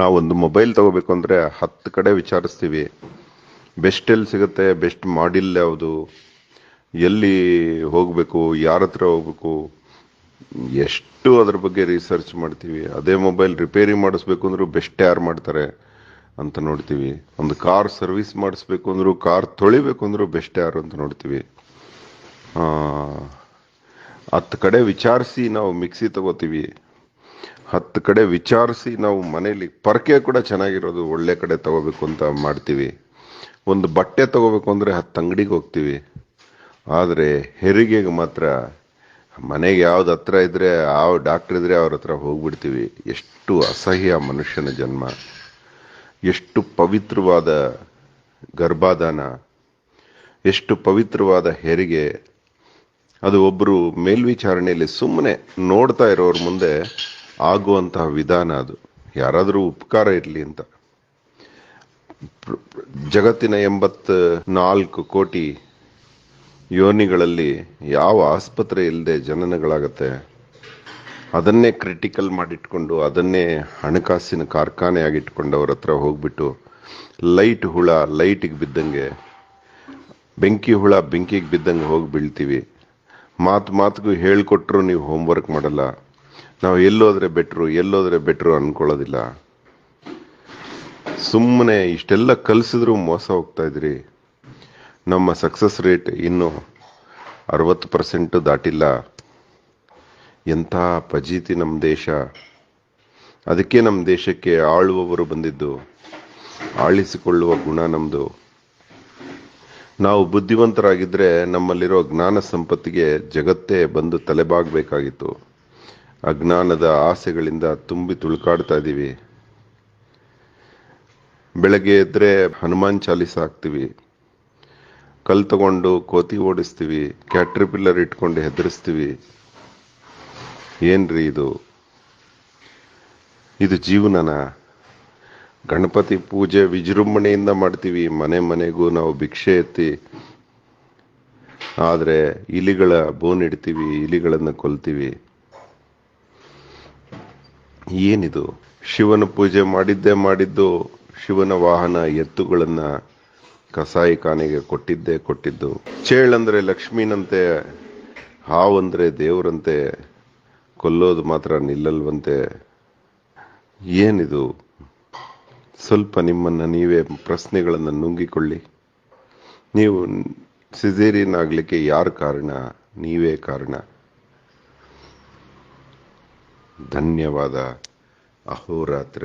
ನಾವೊಂದು ಮೊಬೈಲ್ ತಗೋಬೇಕು ಅಂದರೆ ಹತ್ತು ಕಡೆ ವಿಚಾರಿಸ್ತೀವಿ. ಬೆಸ್ಟ್ ಎಲ್ಲಿ ಸಿಗುತ್ತೆ, ಬೆಸ್ಟ್ ಮಾಡಿಲ್ ಯಾವುದು, ಎಲ್ಲಿ ಹೋಗಬೇಕು, ಯಾರ ಹತ್ರ ಹೋಗ್ಬೇಕು, ಎಷ್ಟು ಅದ್ರ ಬಗ್ಗೆ ರಿಸರ್ಚ್ ಮಾಡ್ತೀವಿ. ಅದೇ ಮೊಬೈಲ್ ರಿಪೇರಿ ಮಾಡಿಸ್ಬೇಕು ಅಂದ್ರೆ ಬೆಸ್ಟ್ ಯಾರು ಮಾಡ್ತಾರೆ ಅಂತ ನೋಡ್ತೀವಿ. ಒಂದು ಕಾರ್ ಸರ್ವಿಸ್ ಮಾಡಿಸ್ಬೇಕು ಅಂದ್ರೂ, ಕಾರ್ ತೊಳಿಬೇಕು ಅಂದ್ರೂ ಬೆಸ್ಟ್ ಯಾರು ಅಂತ ನೋಡ್ತೀವಿ. ಹತ್ತು ಕಡೆ ವಿಚಾರಿಸಿ ನಾವು ಮಿಕ್ಸಿ ತಗೋತೀವಿ. ಹತ್ತು ಕಡೆ ವಿಚಾರಿಸಿ ನಾವು ಮನೇಲಿ ಪರಕೆ ಕೂಡ ಚೆನ್ನಾಗಿರೋದು ಒಳ್ಳೆ ಕಡೆ ತಗೋಬೇಕು ಅಂತ ಮಾಡ್ತೀವಿ. ಒಂದು ಬಟ್ಟೆ ತಗೋಬೇಕು ಅಂದರೆ ಹತ್ತು ಅಂಗಡಿಗೆ ಹೋಗ್ತೀವಿ. ಆದರೆ ಹೆರಿಗೆಗೆ ಮಾತ್ರ ಮನೆಗೆ ಯಾವ್ದು ಹತ್ರ ಇದ್ರೆ ಯಾವ ಡಾಕ್ಟರ್ ಇದ್ರೆ ಅವ್ರ ಹತ್ರ ಹೋಗ್ಬಿಡ್ತೀವಿ. ಎಷ್ಟು ಅಸಹ್ಯ ಮನುಷ್ಯನ ಜನ್ಮ. ಎಷ್ಟು ಪವಿತ್ರವಾದ ಗರ್ಭಾಧಾನ. ಎಷ್ಟು ಪವಿತ್ರವಾದ ಹೆರಿಗೆ. ಅದು ಒಬ್ಬರು ಮೇಲ್ವಿಚಾರಣೆಯಲ್ಲಿ ಸುಮ್ಮನೆ ನೋಡ್ತಾ ಇರೋರ ಮುಂದೆ ಆಗುವಂತಹ ವಿಧಾನ ಅದು. ಯಾರಾದರೂ ಉಪಕಾರ ಇರಲಿ ಅಂತ. ಜಗತ್ತಿನ ಎಂಬತ್ ನಾಲ್ಕು ಕೋಟಿ ಯೋನಿಗಳಲ್ಲಿ ಯಾವ ಆಸ್ಪತ್ರೆ ಇಲ್ಲದೆ ಜನನಗಳಾಗತ್ತೆ, ಅದನ್ನೇ ಕ್ರಿಟಿಕಲ್ ಮಾಡಿಟ್ಕೊಂಡು, ಅದನ್ನೇ ಹಣಕಾಸಿನ ಕಾರ್ಖಾನೆಯಾಗಿಟ್ಕೊಂಡು ಅವ್ರ ಹತ್ರ ಹೋಗ್ಬಿಟ್ಟು ಲೈಟ್ ಹುಳ ಲೈಟಿಗೆ ಬಿದ್ದಂಗೆ, ಬೆಂಕಿ ಹುಳ ಬೆಂಕಿಗೆ ಬಿದ್ದಂಗೆ ಹೋಗಿ ಬೀಳ್ತೀವಿ. ಮಾತು ಮಾತಿಗೂ ಹೇಳಿಕೊಟ್ರು ನೀವು ಹೋಮ್ವರ್ಕ್ ಮಾಡಲ್ಲ. ನಾವು ಎಲ್ಲೋದ್ರೆ ಬೆಟ್ರು ಎಲ್ಲೋದ್ರೆ ಬೆಟ್ರು ಅನ್ಕೊಳ್ಳೋದಿಲ್ಲ. ಸುಮ್ಮನೆ ಇಷ್ಟೆಲ್ಲ ಕಲಿಸಿದ್ರು ಮೋಸ ಹೋಗ್ತಾ ಇದ್ರಿ. ನಮ್ಮ ಸಕ್ಸಸ್ ರೇಟ್ ಇನ್ನು ಅರವತ್ತು ಪರ್ಸೆಂಟ್ ದಾಟಿಲ್ಲ. ಎಂಥ ಪಜೀತಿ ನಮ್ಮ ದೇಶ. ಅದಕ್ಕೆ ನಮ್ಮ ದೇಶಕ್ಕೆ ಆಳುವವರು ಬಂದಿದ್ದು, ಆಳಿಸಿಕೊಳ್ಳುವ ಗುಣ ನಮ್ಮದು ನಾವು ಬುದ್ಧಿವಂತರಾಗಿದ್ದರೆ ನಮ್ಮಲ್ಲಿರೋ ಜ್ಞಾನ ಸಂಪತ್ತಿಗೆ ಜಗತ್ತೇ ಬಂದು ತಲೆಬಾಗಬೇಕಾಗಿತ್ತು. ಅಜ್ಞಾನದ ಆಸೆಗಳಿಂದ ತುಂಬಿ ತುಳುಕಾಡ್ತಾ ಇದ್ದೀವಿ. ಬೆಳಗ್ಗೆ ಎದ್ರೆ ಹನುಮಾನ್ ಚಾಲಿಸ ಹಾಕ್ತೀವಿ. ಕಲ್ ತಗೊಂಡು ಕೋತಿ ಓಡಿಸ್ತೀವಿ. ಕ್ಯಾಟ್ರಿಪಿಲ್ಲರ್ ಇಟ್ಕೊಂಡು ಹೆದರಿಸ್ತೀವಿ. ಏನ್ರಿ ಇದು? ಇದು ಜೀವನನ? ಗಣಪತಿ ಪೂಜೆ ವಿಜೃಂಭಣೆಯಿಂದ ಮಾಡ್ತೀವಿ. ಮನೆ ಮನೆಗೂ ನಾವು ಭಿಕ್ಷೆ ಎತ್ತಿ. ಆದರೆ ಇಲಿಗಳ ಬೋನ್ ಇಡ್ತೀವಿ, ಇಲಿಗಳನ್ನು ಕೊಲ್ತೀವಿ. ಏನಿದು? ಶಿವನ ಪೂಜೆ ಮಾಡಿದ್ದೇ ಮಾಡಿದ್ದು ಶಿವನ ವಾಹನ ಎತ್ತುಗಳನ್ನ ಕಸಾಯಿ ಖಾನೆಗೆ ಕೊಟ್ಟಿದ್ದೇ ಕೊಟ್ಟಿದ್ದು. ಚೇಳಂದ್ರೆ ಲಕ್ಷ್ಮೀನಂತೆ, ಹಾವಂದ್ರೆ ದೇವರಂತೆ, ಕೊಲ್ಲೋದು ಮಾತ್ರ ನಿಲ್ಲಲ್ವಂತೆ. ಏನಿದು? ಸ್ವಲ್ಪ ನಿಮ್ಮನ್ನ ನೀವೇ ಪ್ರಶ್ನೆಗಳನ್ನು ನುಂಗಿಕೊಳ್ಳಿ. ನೀವು ಸಿಝೇರಿಯನ್ ಆಗಲಿಕ್ಕೆ ಯಾರು ಕಾರಣ? ನೀವೇ ಕಾರಣ. ಧನ್ಯವಾದ. ಅಹೋರಾತ್ರ.